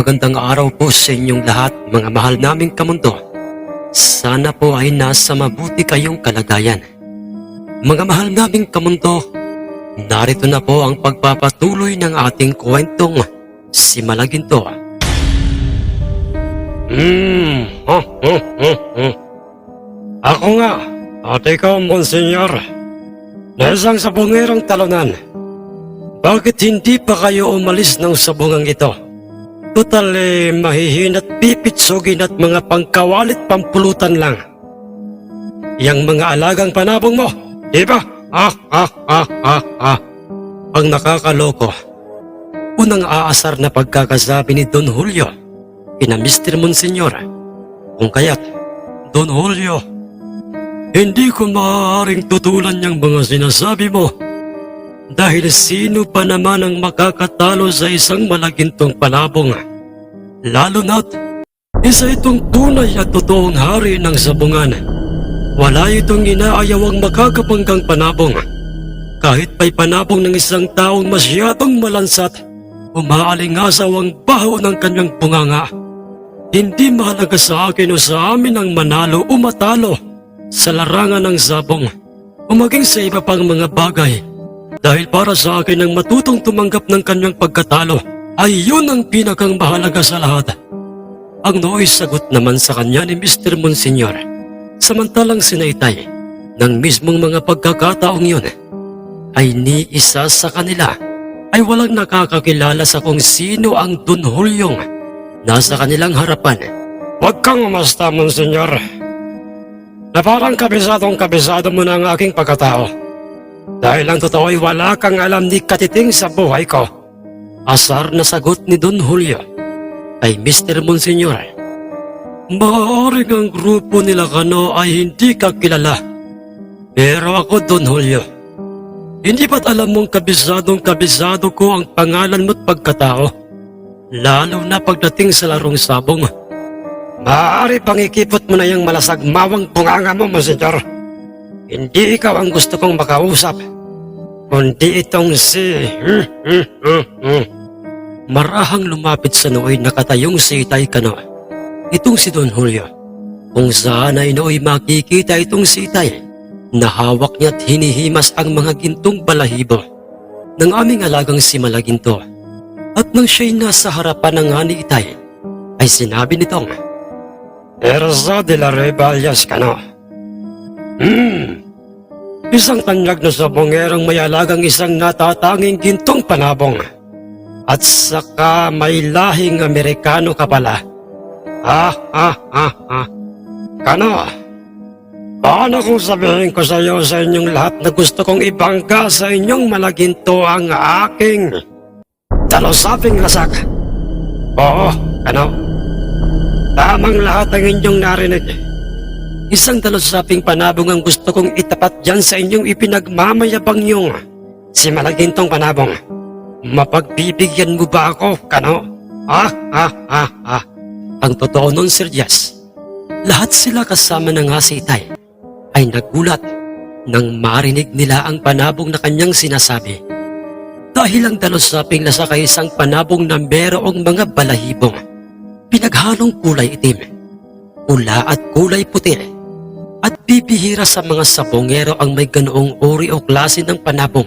Magandang araw po sa inyong lahat, mga mahal naming kamundo. Sana po ay nasa mabuti kayong kalagayan. Mga mahal naming kamundo, narito na po ang pagpapatuloy ng ating kwentong si Malaginto. Hmm. Ako nga, at ikaw, Monsignor, na isang sabongerong talunan. Bakit hindi pa kayo umalis ng sabungang ito? Total eh, mahihin at pipitsugin at mga pangkawalit pampulutan lang. Yang mga alagang panabong mo, di ba? Ah, ah, ah, ah, ah. Ang nakakaloko. Unang aasar na pagkakasabi ni Don Julio, kina Mr. Monsignor. Kung kaya't, Don Julio, hindi ko maaaring tutulan yung mga sinasabi mo dahil sino pa naman ang makakatalo sa isang malagintong palabong? Lalo na't isa itong tunay at totoong hari ng sabungan. Wala itong inaayawang makakapanggang panabong. Kahit pa'y panabong ng isang taong masyadong malansat, umaalingasaw ang baho ng kanyang bunganga. Hindi mahalaga sa akin o sa amin ang manalo o matalo sa larangan ng sabong o maging sa iba pang mga bagay. Dahil para sa akin ang matutong tumanggap ng kanyang pagkatalo ay yun ang pinakang mahalaga sa lahat. Ang nooy sagot naman sa kanya ni Mr. Monsignor. Samantalang sinaitay ng mismong mga pagkakataong yun ay ni isa sa kanila ay walang nakakakilala sa kung sino ang Don Juliong nasa kanilang harapan. Huwag kang umasta, Monsignor. Na parang kabisadong kabisado mo na ang aking pagkatao. Dahil ang totoo ay wala kang alam ni katiting sa buhay ko. Asar na sagot ni Don Julio kay Mr. Monsignor. Maaaring ang grupo nila kano ay hindi ka kilala. Pero ako, Don Julio, hindi ba't alam mong kabisadong kabisado ko ang pangalan mo't pagkatao? Lalo na pagdating sa larong sabong. Maaari pang ikipot mo na yung malasagmawang bunganga mo, Monsignor. Hindi ikaw ang gusto kong makausap, kundi itong si... Hmm, hmm, hmm. Marahang lumapit sa nooy nakatayong si Itay Kano. Itong si Don Julio. Kung saan ay nooy makikita itong si Itay na hawak niya't hinihimas ang mga gintong balahibo ng aming alagang si Malaginto. At nang siya'y nasa harapan ng ani Itay, ay sinabi nitong, Erza de la Rebalias Kano. Hmm. Isang tanyag na sabongerong may alagang isang natatanging gintong panabong. At saka may lahing Amerikano ka pala. Ah, ah, ah, ah. Kano? Paano kung sabihin ko sa iyo sa inyong lahat na gusto kong ibangga sa inyong malaginto ang aking dalusaping lasak? Oo, ano? Tamang lahat ang inyong narinig. Isang dalusaping panabong ang gusto kong itapat dyan sa inyong ipinagmamayabang yung si Malagintong Panabong. Mapagbibigyan mo ba ako, kano? Ah, ah, ah, ah. Ang totoo nun, Sir Jess, lahat sila kasama ng hasitay ay nagulat nang marinig nila ang panabong na kanyang sinasabi. Dahil ang dalusaping nasa kay isang panabong na merong mga balahibong, pinaghalong kulay itim, pula at kulay puti, at bibihira sa mga sabongero ang may ganoong uri o klase ng panabong.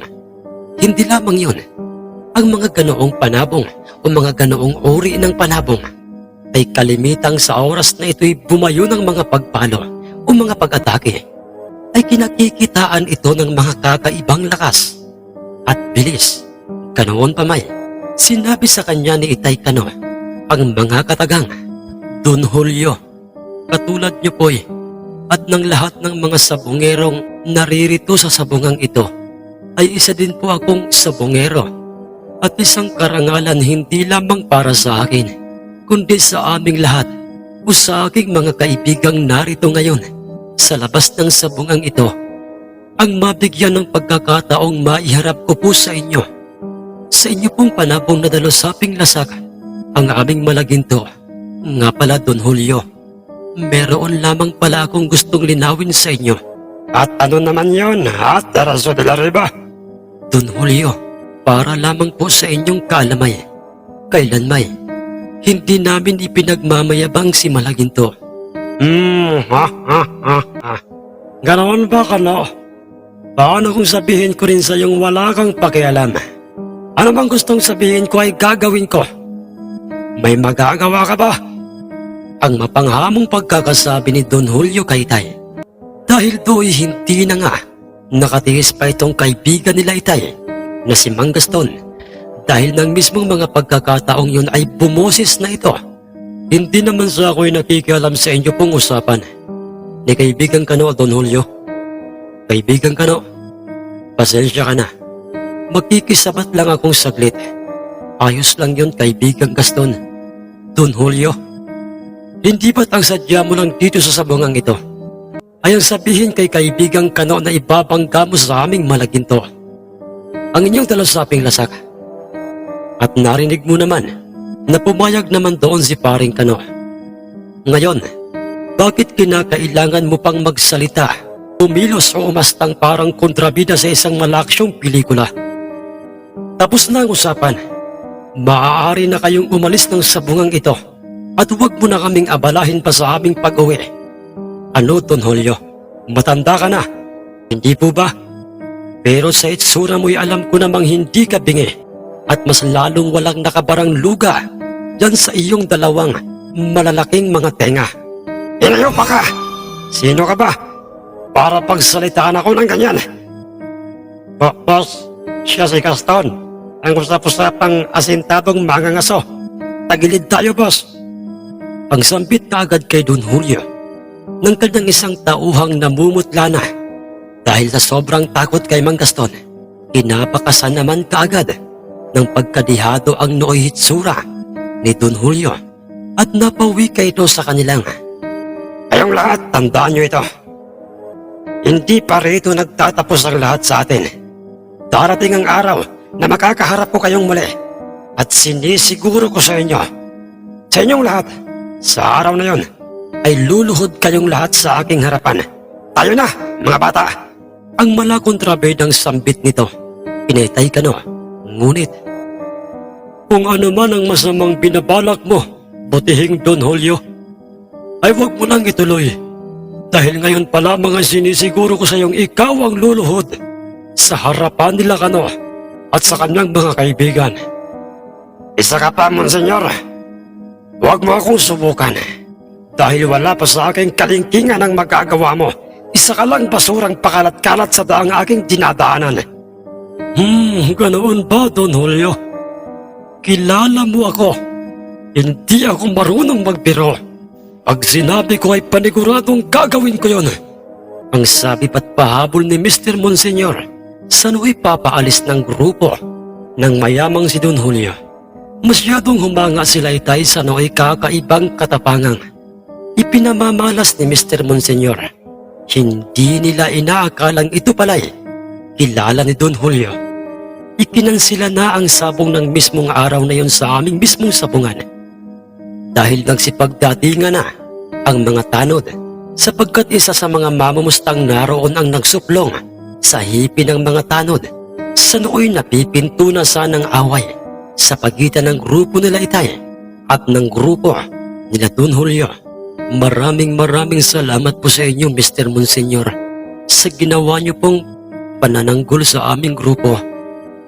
Hindi lamang yun, ang mga ganoong panabong o mga ganoong uri ng panabong ay kalimitang sa oras na ito'y bumayo ng mga pagpalo o mga pag-atake ay kinakikitaan ito ng mga kakaibang lakas at bilis. Ganoon pa may, sinabi sa kanya ni Itay Kano ang mga katagang, Don Julio, katulad niyo po'y at ng lahat ng mga sabongerong naririto sa sabungang ito ay isa din po akong sabongero at isang karangalan hindi lamang para sa akin kundi sa aming lahat o sa aking mga kaibigang narito ngayon. Sa labas ng sabungang ito ang mabigyan ng pagkakataong maiharap ko po sa inyo. Sa inyo pong panabong na dalusaping lasak ang aming malaginto nga pala Don Julio meron lamang pala akong gustong linawin sa inyo at ano naman yon at Taraso de la Riba Don Julio para lamang po sa inyong kalamay kailan may Hindi namin ipinagmamayabang si Malaginto. Hmm, ha, ha, ha, ha. Ganoon ba ka no? Paano kung sabihin ko rin sa yung wala kang pakialam? Ano bang gustong sabihin ko ay gagawin ko? May magagawa ka ba? Ang mapanghamong pagkakasabi ni Don Julio kay Itay. Dahil do'y hindi na nga nakatiis pa itong kaibigan nila Itay na si Mang Gaston. Dahil ng mismong mga pagkakataong yun ay bumoses na ito. Hindi naman sa ako'y nakikialam sa inyo pong usapan. Ni kaibigan ka no, Don Julio. Kaibigan ka no. Pasensya ka na. Magkikisabat lang akong saglit. Ayos lang yun, kaibigan Gaston. Don Julio. Hindi ba't ang sadya mo lang dito sa sabungang ito? Ay ang sabihin kay kaibigang kano na ibabangga mo sa aming malaginto. Ang inyong talasaping lasak. At narinig mo naman na pumayag naman doon si paring kano. Ngayon, bakit kinakailangan mo pang magsalita, umilos o umastang parang kontrabida sa isang malaksyong pelikula? Tapos na ang usapan. Maaari na kayong umalis ng sabungang ito at huwag mo na kaming abalahin pa sa aming pag-uwi. Ano, Don Julio? Matanda ka na. Hindi po ba? Pero sa itsura mo'y alam ko namang hindi ka bingi at mas lalong walang nakabarang luga dyan sa iyong dalawang malalaking mga tenga. Inayo pa ka! Sino ka ba? Para pagsalitaan ako ng ganyan. Bo- boss, siya si Gaston. Ang usap-usapang asintadong mga ngaso. Tagilid tayo, boss. Ang sambit na agad kay Don Julio ng kanyang isang tauhang namumutla na dahil sa sobrang takot kay Mang Gaston. Inapakasan naman kaagad ng pagkadihado ang nooy hitsura ni Don Julio at napawi kay ito sa kanilang. Kayong lahat, tandaan nyo ito. Hindi pa rito nagtatapos ang lahat sa atin. Darating ang araw na makakaharap ko kayong muli at sinisiguro ko sa inyo, sa inyong lahat, sa araw na yon, ay luluhod kayong lahat sa aking harapan. Tayo na, mga bata! Ang malakontrabedang sambit nito, pinetay ka no, ngunit kung ano man ang masamang binabalak mo, butihing Don Julio, ay huwag mo nang ituloy. Dahil ngayon pa lamang ang sinisiguro ko sa iyong ikaw ang luluhod sa harapan nila kano at sa kanyang mga kaibigan. Isa ka pa, Monsenyor. Huwag mo akong subukan. Dahil wala pa sa aking kalingkingan ang magagawa mo. Isa ka lang basurang pakalat-kalat sa daang aking dinadaanan. Hmm, ganoon ba, Don Julio? Kilala mo ako. Hindi ako marunong magbiro. Pag sinabi ko ay paniguradong gagawin ko yon. Ang sabi pat pahabol ni Mr. Monsignor, saan ko ipapaalis ng grupo ng mayamang si Don Julio. Masyadong humanga sila itay sa nooy kakaibang katapangang. Ipinamamalas ni Mr. Monsignor. Hindi nila inaakalang ito pala'y kilala ni Don Julio. Ikinansila na ang sabong ng mismong araw na yon sa aming mismong sabungan. Dahil nagsipagdatingan na ang mga tanod sapagkat isa sa mga mamamustang naroon ang nagsuplong sa hipi ng mga tanod sa nooy napipinto na sanang away sa pagitan ng grupo nila Itay at ng grupo nila Don Julio. Maraming maraming salamat po sa inyo Mr. Monsignor sa ginawa niyo pong panananggol sa aming grupo.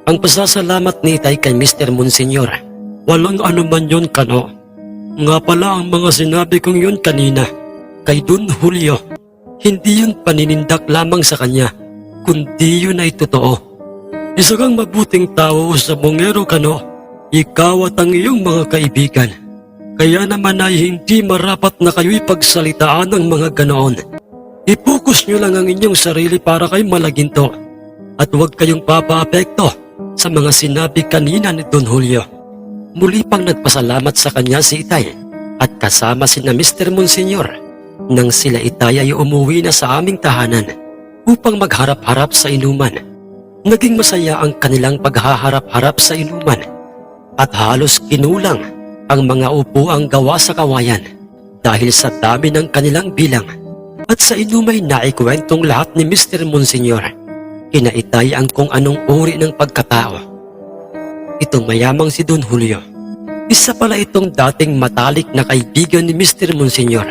Ang pasasalamat ni Itay kay Mr. Monsignor. Walang anuman yon kano. Nga pala ang mga sinabi kong yun kanina kay Don Julio. Hindi yun paninindak lamang sa kanya, kundi yun ay totoo. Isa kang mabuting tao sa bungero kano, ikaw at ang iyong mga kaibigan. Kaya naman ay hindi marapat na kayo'y pagsalitaan ng mga ganoon. Ipokus nyo lang ang inyong sarili para kay malaginto at huwag kayong papaapekto sa mga sinabi kanina ni Don Julio. Muli pang nagpasalamat sa kanya si Itay at kasama si na Mr. Monsignor nang sila Itay ay umuwi na sa aming tahanan upang magharap-harap sa inuman. Naging masaya ang kanilang paghaharap-harap sa inuman at halos kinulang ang mga upuang gawa sa kawayan dahil sa dami ng kanilang bilang at sa inumay naikwentong lahat ni Mr. Monsignor. Kinaitay ang kung anong uri ng pagkatao. Itong mayamang si Don Julio Isa pala itong dating matalik na kaibigan ni Mr. Monsignor.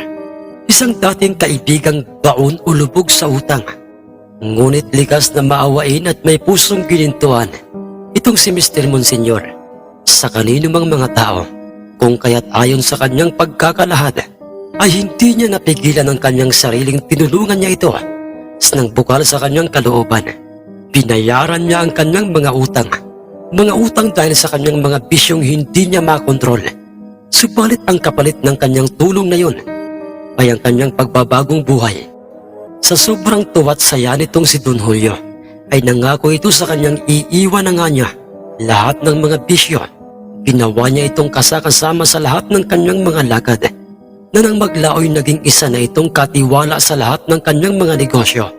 Isang dating kaibigang baon o lubog sa utang. Ngunit likas na maawain at may pusong ginintuan. Itong si Mr. Monsignor. Sa kanino mang mga tao. Kung kaya't ayon sa kanyang pagkakalahad, ay hindi niya napigilan ang kanyang sariling tinulungan niya ito. Nang bukal sa kanyang kalooban, binayaran niya ang kanyang mga utang. Mga utang dahil sa kanyang mga bisyong hindi niya makontrol. Subalit ang kapalit ng kanyang tulong na yun ay ang kanyang pagbabagong buhay. Sa sobrang tuwat saya nitong si Don Julio, ay nangako ito sa kanyang iiwan na nga niya lahat ng mga bisyo. Ginawa niya itong kasakasama sa lahat ng kanyang mga lakad na nang maglaoy naging isa na itong katiwala sa lahat ng kanyang mga negosyo.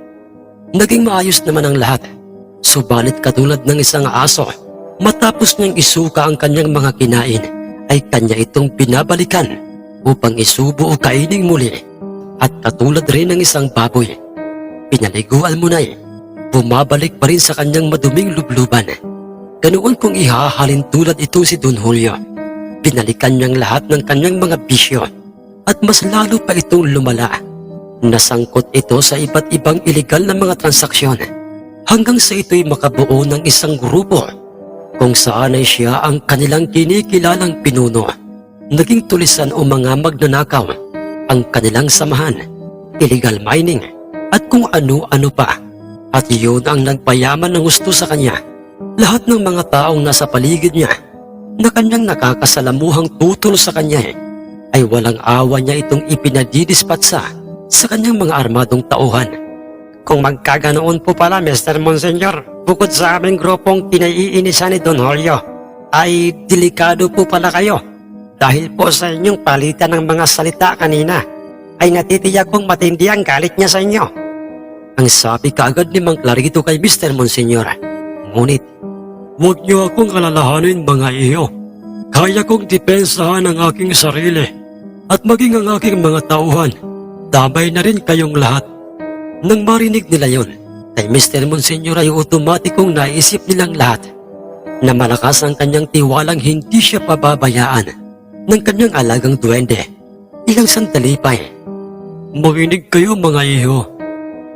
Naging maayos naman ang lahat. Subalit katulad ng isang aso, matapos niyang isuka ang kanyang mga kinain, ay kanya itong pinabalikan upang isubo o kaining muli. At katulad rin ng isang baboy, pinaliguan mo na eh, bumabalik pa rin sa kanyang maduming lubluban. Ganoon kung ihahalin tulad ito si Don Julio. Pinalikan niyang lahat ng kanyang mga bisyo at mas lalo pa itong lumala. Nasangkot ito sa iba't ibang ilegal na mga transaksyon hanggang sa ito'y makabuo ng isang grupo kung saan ay siya ang kanilang kinikilalang pinuno. Naging tulisan o mga magnanakaw ang kanilang samahan, illegal mining at kung ano-ano pa. At yun ang nagpayaman ng gusto sa kanya. Lahat ng mga taong nasa paligid niya na kanyang nakakasalamuhang tutol sa kanya eh, ay walang awa niya itong ipinadidispatsa sa kanyang mga armadong tauhan. Kung magkaganoon po pala, Mr. Monsignor, bukod sa aming grupong kinaiinisan ni Don Julio, ay delikado po pala kayo. Dahil po sa inyong palitan ng mga salita kanina, ay natitiyak kong matindi ang galit niya sa inyo. Ang sabi kaagad ni Mang Clarito kay Mr. Monsignor. Ngunit, Huwag niyo akong alalahanin mga iyo. Kaya kong depensahan ang aking sarili at maging ang aking mga tauhan. Damay na rin kayong lahat. nang marinig nila yon, kay Mr. Monsignor ay otomatikong naisip nilang lahat na malakas ang kanyang tiwalang hindi siya pababayaan ng kanyang alagang duwende. Ilang sandali pa eh, Makinig kayo mga iyo.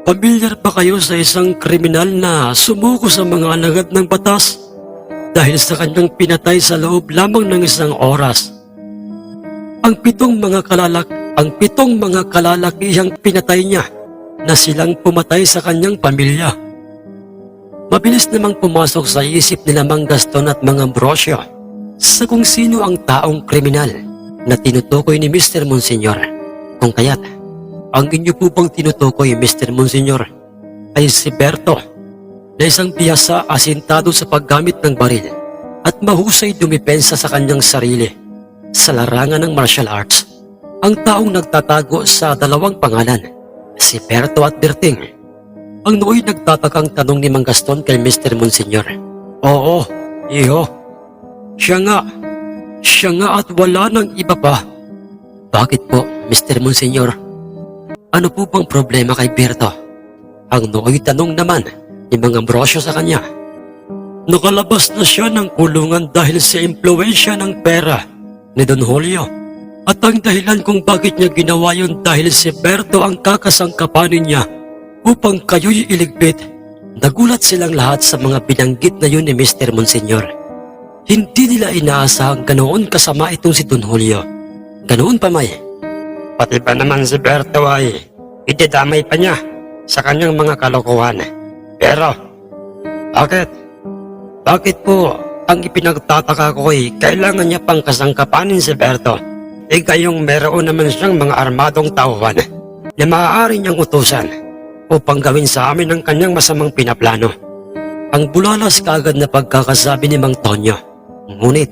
Pamilyar ba kayo sa isang kriminal na sumuko sa mga alagad ng batas dahil sa kanyang pinatay sa loob lamang ng isang oras? Ang pitong mga kalalak, ang pitong mga kalalakihang pinatay niya na silang pumatay sa kanyang pamilya. Mabilis namang pumasok sa isip nila Mang Gaston at mga Ambrosio sa kung sino ang taong kriminal na tinutukoy ni Mr. Monsignor. Kung kaya't, ang inyo po bang tinutukoy, Mr. Monsignor, ay si Berto, na isang biyasa asintado sa paggamit ng baril at mahusay dumipensa sa kanyang sarili sa larangan ng martial arts. Ang taong nagtatago sa dalawang pangalan, si Berto at Berting. Ang nooy nagtatakang tanong ni Mang Gaston kay Mr. Monsignor. Oo, iho. Siya nga. Siya nga at wala ng iba pa. Bakit po, Mr. Monsignor? Ano po bang problema kay Berto? Ang nooy tanong naman ni Mang Ambrosio sa kanya. Nakalabas na siya ng kulungan dahil sa impluensya ng pera ni Don Julio. At ang dahilan kung bakit niya ginawa yun dahil si Berto ang kakasangkapanin niya upang kayo'y iligpit. Nagulat silang lahat sa mga binanggit na yun ni Mr. Monsignor. Hindi nila inaasahang ganoon kasama itong si Don Julio. Ganoon pa may. Pati ba naman si Berto ay ididamay pa niya sa kanyang mga kalokohan. Pero, bakit? Bakit po ang ipinagtataka ko ay kailangan niya pang kasangkapanin si Berto? E gayong meron naman siyang mga armadong tauhan na maaari niyang utusan upang gawin sa amin ang kanyang masamang pinaplano. Ang bulalas kaagad na pagkakasabi ni Mang Tonyo. Ngunit,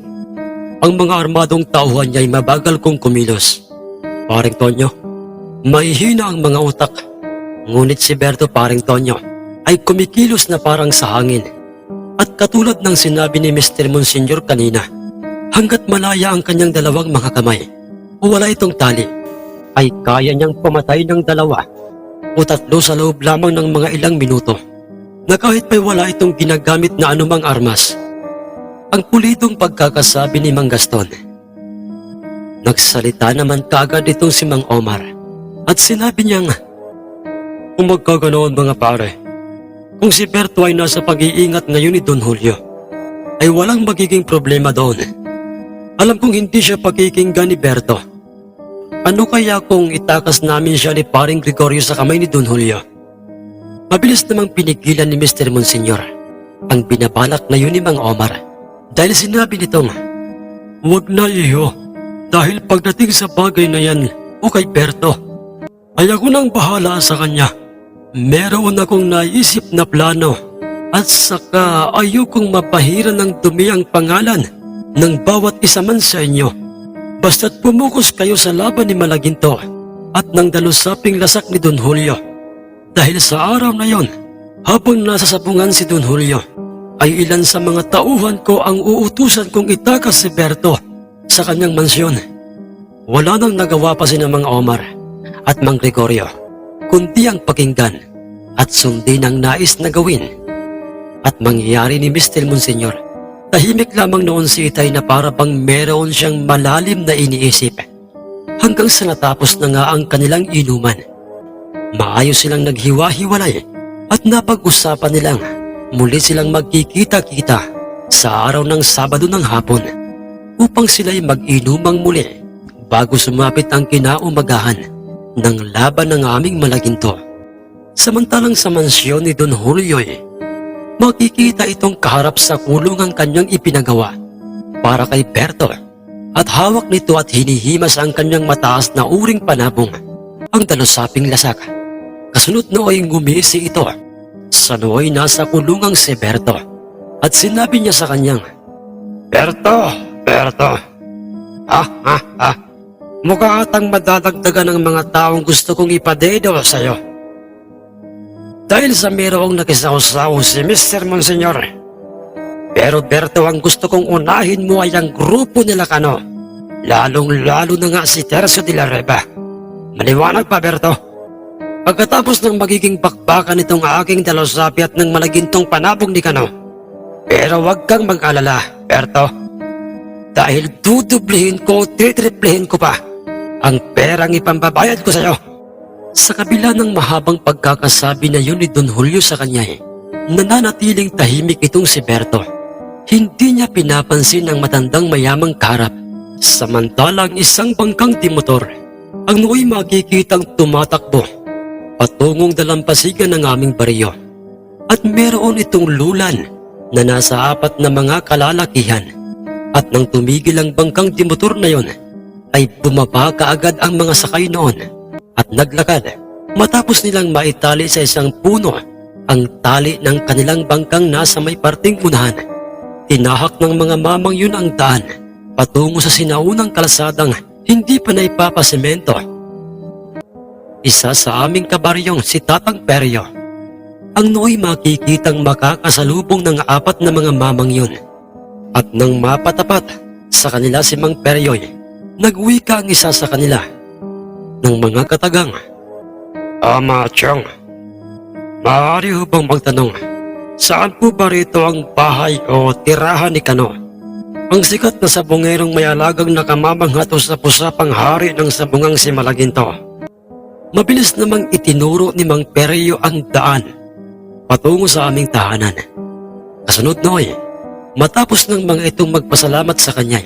ang mga armadong tauhan niya ay mabagal kong kumilos. Paring Tonyo, mahihina ang mga utak. Ngunit si Berto Paring Tonyo ay kumikilos na parang sa hangin. At katulad ng sinabi ni Mr. Monsignor kanina, hanggat malaya ang kanyang dalawang mga kamay o wala itong tali, ay kaya niyang pumatay ng dalawa o tatlo sa loob lamang ng mga ilang minuto na kahit may wala itong ginagamit na anumang armas. Ang pulitong pagkakasabi ni Mang Gaston Nagsalita naman kaagad itong si Mang Omar at sinabi niyang, Kung magkaganoon mga pare, kung si Berto ay nasa pag-iingat ngayon ni Don Julio, ay walang magiging problema doon. Alam kong hindi siya pakikinggan ni Berto. Ano kaya kung itakas namin siya ni paring Gregorio sa kamay ni Don Julio? mabilis namang pinigilan ni Mr. Monsignor ang binabalak na yun ni Mang Omar dahil sinabi nitong, Huwag na iyo, dahil pagdating sa bagay na yan o kay Berto, ay ako nang bahala sa kanya. Meron akong naisip na plano at saka ayokong mapahiran ng dumi ang pangalan ng bawat isa man sa inyo. Basta't pumukus kayo sa laban ni Malaginto at ng dalusaping lasak ni Don Julio. Dahil sa araw na yon, habang nasa sabungan si Don Julio, ay ilan sa mga tauhan ko ang uutusan kong itakas si Berto sa kanyang mansyon. Wala nang nagawa pa si Mang Omar at Mang Gregorio, kundi ang pakinggan at sundin ang nais na gawin. At mangyayari ni Mr. Monsignor, tahimik lamang noon si Itay na para bang meron siyang malalim na iniisip. Hanggang sa natapos na nga ang kanilang inuman. Maayos silang naghiwa-hiwalay at napag-usapan nilang muli silang magkikita-kita sa araw ng Sabado ng hapon upang sila'y mag-inumang muli bago sumapit ang kinaumagahan ng laban ng aming malaginto. Samantalang sa mansyon ni Don Julio eh, makikita itong kaharap sa kulong ang kanyang ipinagawa para kay Berto at hawak nito at hinihimas ang kanyang mataas na uring panabong ang dalusaping lasak. Kasunod nooy ngumisi ito sa nooy nasa kulungang si Berto at sinabi niya sa kanyang Berto, Berto. Ha, ha, ha. Mukha atang madadagdagan ng mga taong gusto kong ipadedo sa'yo. Dahil sa merong nakisausaw si Mr. Monsignor. Pero Berto, ang gusto kong unahin mo ay ang grupo nila Kano. Lalong-lalo na nga si Tercio de la Reba. Maliwanag pa, Berto. Pagkatapos ng magiging bakbakan nitong aking dalosapi at ng malagintong panabog ni Kano. Pero wag kang mag-alala, Berto. Dahil dudublihin ko, titriplihin ko pa ang perang ipambabayad ko sa'yo. Sa kabila ng mahabang pagkakasabi na yun ni Don Julio sa kanya eh, nananatiling tahimik itong si Berto. Hindi niya pinapansin ang matandang mayamang karap. Samantalang isang bangkang timotor, ang nooy makikitang tumatakbo patungong dalampasigan ng aming bariyo. At meron itong lulan na nasa apat na mga kalalakihan. At nang tumigil ang bangkang timotor na yon, ay bumaba kaagad ang mga sakay noon at naglakad matapos nilang maitali sa isang puno ang tali ng kanilang bangkang nasa may parting unahan. Tinahak ng mga mamang yun ang daan patungo sa sinaunang kalsadang hindi pa naipapasemento. Isa sa aming kabaryong si Tatang Peryo. Ang nooy makikitang makakasalubong ng apat na mga mamang yun. At nang mapatapat sa kanila si Mang Peryoy, nagwika ang isa sa kanila ng mga katagang. Ama, Chong. Maaari ho bang magtanong, saan po ba rito ang bahay o tirahan ni Kano? Ang sikat na sabongerong may alagang nakamamanghato sa pusapang hari ng sabungang si Malaginto. Mabilis namang itinuro ni Mang Peryo ang daan patungo sa aming tahanan. Kasunod noy, matapos ng mga itong magpasalamat sa kanya,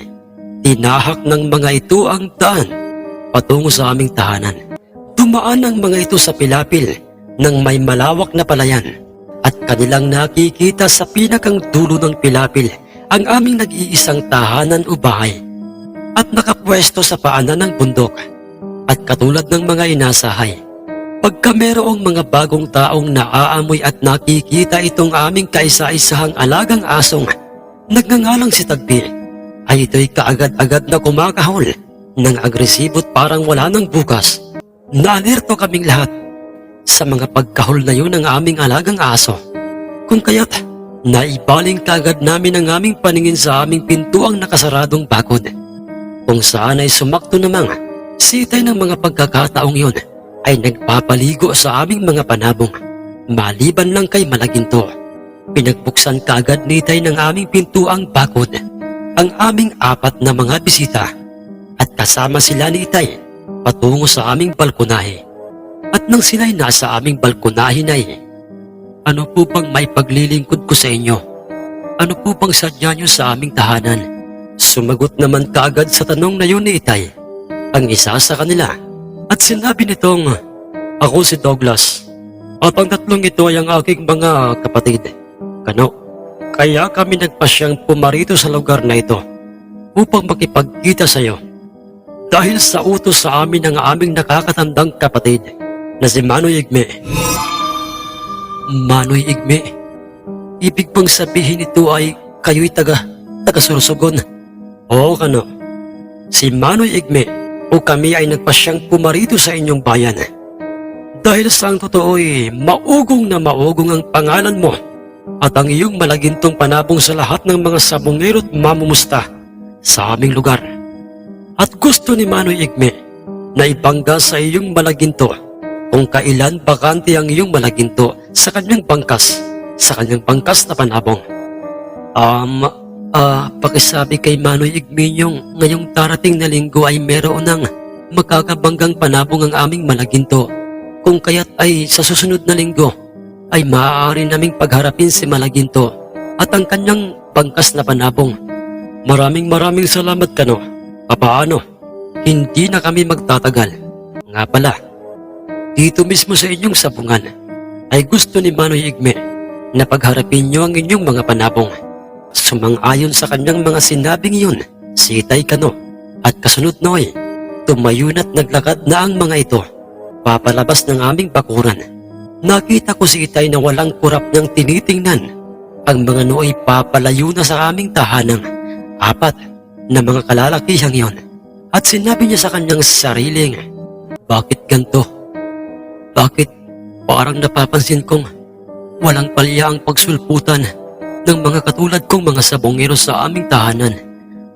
tinahak ng mga ito ang daan patungo sa aming tahanan. Dumaan ang mga ito sa pilapil ng may malawak na palayan at kanilang nakikita sa pinakang dulo ng pilapil ang aming nag-iisang tahanan o bahay at nakapwesto sa paanan ng bundok at katulad ng mga inasahay. Pagka merong mga bagong taong naaamoy at nakikita itong aming kaisa-isahang alagang asong nagngangalang si Tagpi, ay ito'y kaagad-agad na kumakahol ng agresibo't parang wala ng bukas. Naalerto kaming lahat sa mga pagkahol na yun ng aming alagang aso. Kung kaya't naibaling kaagad namin ang aming paningin sa aming pintuang nakasaradong bakod. Kung saan ay sumakto namang sitay ng mga pagkakataong yun ay nagpapaligo sa aming mga panabong. Maliban lang kay Malaginto, pinagbuksan kaagad nitay ng aming pintuang bakod ang aming apat na mga bisita at kasama sila ni Itay patungo sa aming balkonahe. At nang sila'y nasa aming balkonahe na ano po bang may paglilingkod ko sa inyo? Ano po bang sadya nyo sa aming tahanan? Sumagot naman kaagad sa tanong na yun ni Itay, ang isa sa kanila. At sinabi nitong, Ako si Douglas. At ang tatlong ito ay ang aking mga kapatid. Kano? Kaya kami nagpasyang pumarito sa lugar na ito upang makipagkita sa iyo. Dahil sa utos sa amin ng aming nakakatandang kapatid na si Manoy Igme. Manoy Igme? Ibig bang sabihin ito ay kayo'y taga, taga Sorsogon? Oo, kano. Si Manoy Igme o kami ay nagpasyang pumarito sa inyong bayan. Dahil sa ang totoo'y maugong na maugong ang pangalan mo at ang iyong malagintong panabong sa lahat ng mga sabongero't mamumusta sa aming lugar. At gusto ni Manoy Igme na ibangga sa iyong malaginto kung kailan bakante ang iyong malaginto sa kanyang bangkas, sa kanyang bangkas na panabong. Um, ah, pakisabi kay Manoy Igme yung ngayong darating na linggo ay meron ng magkakabanggang panabong ang aming malaginto. Kung kaya't ay sa susunod na linggo ay maaari naming pagharapin si Malaginto at ang kanyang bangkas na panabong. Maraming maraming salamat kano. Papaano? Hindi na kami magtatagal. Nga pala, dito mismo sa inyong sabungan ay gusto ni Manoy Igme na pagharapin niyo ang inyong mga panabong. Sumang-ayon sa kanyang mga sinabing yun, si Itay Kano at kasunod noy, tumayo na't naglakad na ang mga ito papalabas ng aming bakuran. Nakita ko si Itay na walang kurap niyang tinitingnan. Ang mga nooy papalayo na sa aming tahanang. Apat na mga kalalakihang yon. At sinabi niya sa kanyang sariling, Bakit ganto? Bakit parang napapansin kong walang palya ang pagsulputan ng mga katulad kong mga sabongero sa aming tahanan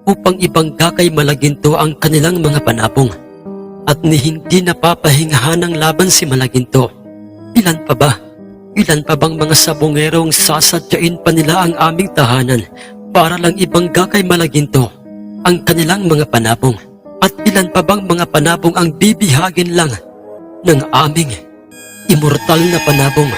upang ibangga kay Malaginto ang kanilang mga panabong at ni hindi napapahingahan ng laban si Malaginto. Ilan pa ba? Ilan pa bang mga sabongerong sasadyain pa nila ang aming tahanan para lang ibangga kay Malaginto ang kanilang mga panabong? At ilan pa bang mga panabong ang bibihagin lang ng aming immortal na panabong?